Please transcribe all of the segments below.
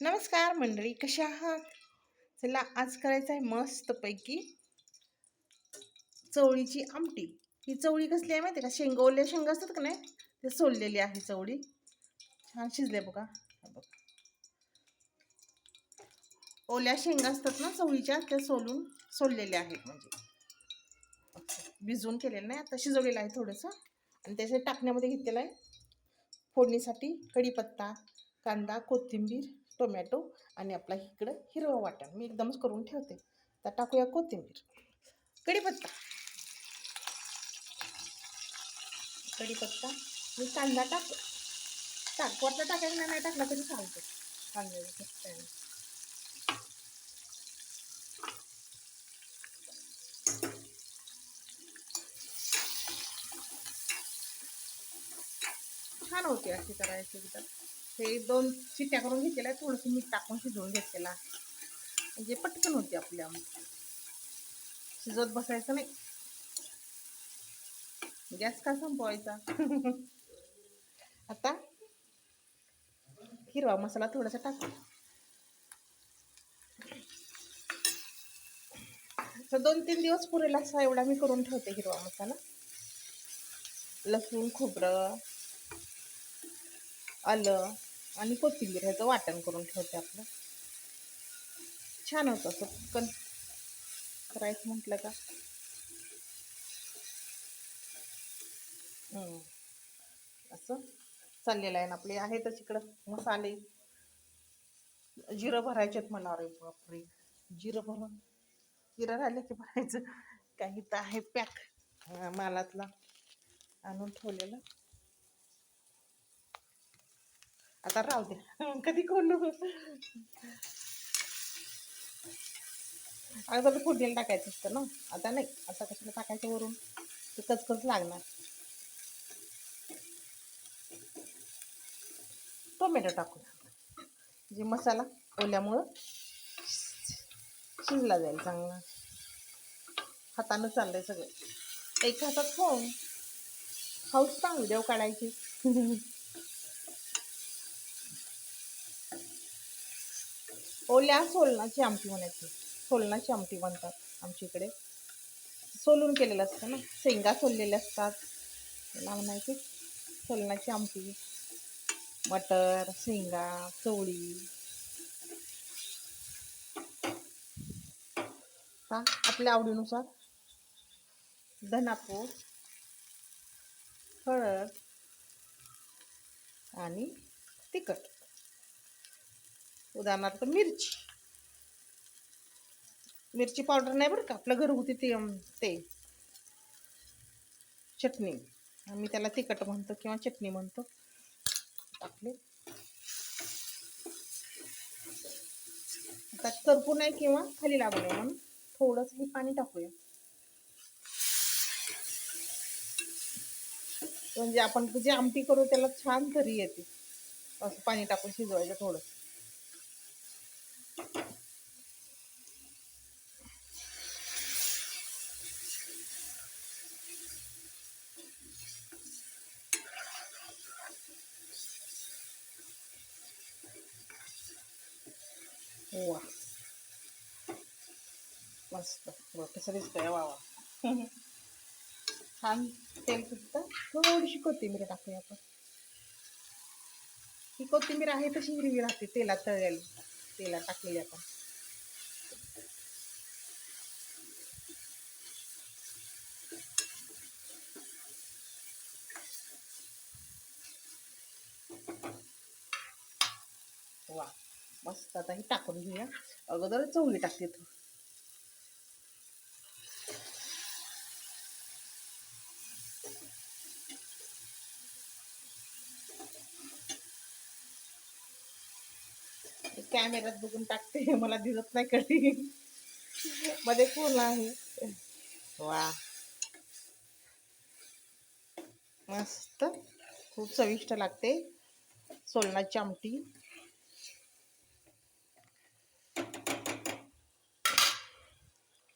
नमस्कार मंडळी कशा आहात? चला आज करायचं आहे मस्तपैकी चवळीची आमटी. ही चवळी कसली आहे माहिती आहे का? शेंगा ओल्या शेंगा असतात का नाही? ते सोललेली आहे चवळी. छान शिजले बघा. बघ. ओल्या शेंगा असतात ना चवळीच्या त्या सोलून सोललेल्या आहेत म्हणजे. भिजवून केलेलं नाही आता शिजवलेलं आहे थोडंसं. आणि त्याच्या टाकण्यामध्ये घेतलेलं आहे फोडणीसाठी कढीपत्ता कांदा कोथिंबीर टोमॅटो आणि आपला इकडं हिरवं वाटण. मी एकदमच करून ठेवते. तर टाकूया कोथिंबीर. कढीपत्ता. कढीपत्ता. मी कांदा टाक टाक वाटलं टाकायला नाही टाकला तरी चालतं कांदा छान होते अशी करायची एकदम. हे दोन शिट्ट्या करून घेतलेल्या थोडंसं मीठ टाकून शिजवून घेतलेला. म्हणजे पटकन होते आपल्या शिजवत बसायचं नाही. गॅस का संपवायचा? आता हिरवा मसाला थोडासा टाकू. तर दोन तीन दिवस पुरेल असा एवढा मी करून ठेवते हिरवा मसाला. लसूण खोबरं आलं. आणि कोथिंबीर ह्याचं वाटण करून ठेवते आपलं. छान होतं असं कन करायचं म्हटलं का? असं चाललेलं आहे ना आपले. आहेतच तिकडं मसाले. जिरं भरायचेत मला. अरे बापरे. जिरं भरून. जिरं राहिले की भरायचं. काही तर आहे पॅक. मालातला आणून ठेवलेलं. आता राहू द्या कधी खोलू अगोदर फोडणीला टाकायचं असतं ना. आता नाही. आता कशाला टाकायचं वरून? ते कचकच लागणार. टोमॅटो टाकू. जे मसाला ओल्यामुळं शिजला जाईल चांगला. हातानं चाललंय सगळं. एक हातात फोन हाऊस चांगली देव काढायची. ओल्या सोलणाची आमटी म्हणायची. सोलनाची आमटी म्हणतात आमच्या इकडे. सोलून केलेलं असतं ना. शेंगा सोललेल्या असतात. त्याला म्हणायची सोलणाची आमटी. मटर शेंगा चवळी. का आपल्या आवडीनुसार धनापूर हळद आणि तिखट. उदाहरणार्थ मिरची. मिरची पावडर नाही बरं का आपलं घरगुती ते ते. चटणी. आम्ही त्याला तिखट म्हणतो किंवा चटणी म्हणतो. टाकले आता करपू नाही किंवा खाली लागू नये म्हणून थोडंसं हे पाणी टाकूया. म्हणजे आपण जी आमटी करू त्याला छान तरी येते. असं पाणी टाकून शिजवायचं थोडं वा मस्त बघ कसं दिसतंय वा वा छान तेल सुटतं थोडीशी कोथिंबीर टाकूया आपण ही कोथिंबीर आहे तशी हिरवी राहते तेलात तळलेली तेलात टाकलेली आपण वा मस्त आता ही टाकून घेऊया. अगोदर चवळी टाकते तू. कॅमेऱ्यात बघून टाकते मला दिसत नाही कधी. मध्ये पूर्ण आहे. वा. मस्त. खूप चविष्ट लागते. सोलनाची आमटी.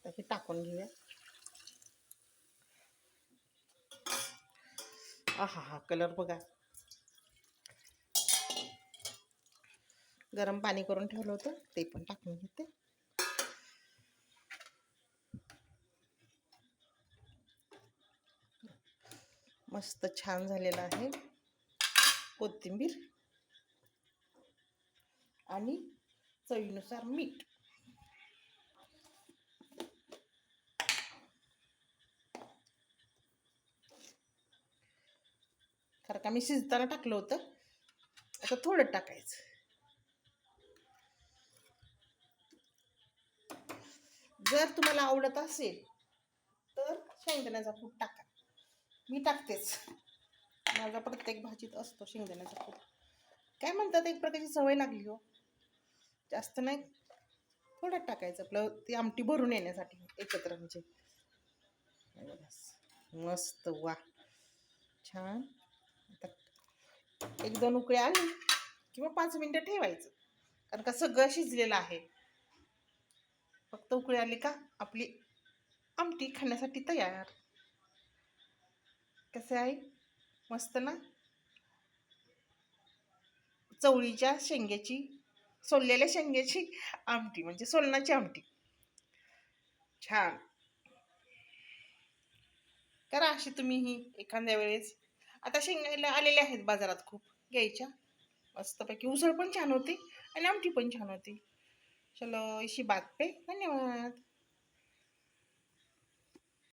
तर हे टाकून घेऊया. आहा हा कलर बघा. गरम पाणी करून ठेवलं होतं ते पण टाकून घेते. मस्त छान झालेलं आहे कोथिंबीर आणि चवीनुसार मीठ. कारण का मी शिजताना टाकलं होतं. आता थोडं टाकायचं. जर तुम्हाला आवडत असेल तर शेंगदाण्याचा कूट टाका. मी टाकतेच. माझा प्रत्येक भाजीत असतो शेंगदाण्याचा कूट. काय म्हणतात एक प्रकारची सवय लागली हो. जास्त नाही. थोडं टाकायचं आपलं ती आमटी भरून येण्यासाठी एकत्र म्हणजे. मस्त वा. छान. एक दोन उकळे आली किंवा पाच मिनटं ठेवायचं. कारण का सगळं शिजलेलं आहे. फक्त उकळी आली का आपली आमटी खाण्यासाठी तयार. कसे आहे? मस्त ना? चवळीच्या शेंग्याची सोललेल्या शेंग्याची आमटी म्हणजे सोलणाची आमटी. छान. करा अशी तुम्ही ही एखाद्या वेळेस. आता शेंगायला आलेल्या आहेत बाजारात खूप घ्यायच्या. मस्तपैकी. उसळ पण छान होती आणि आमटी पण छान होती. चलो अशी बात पे धन्यवाद.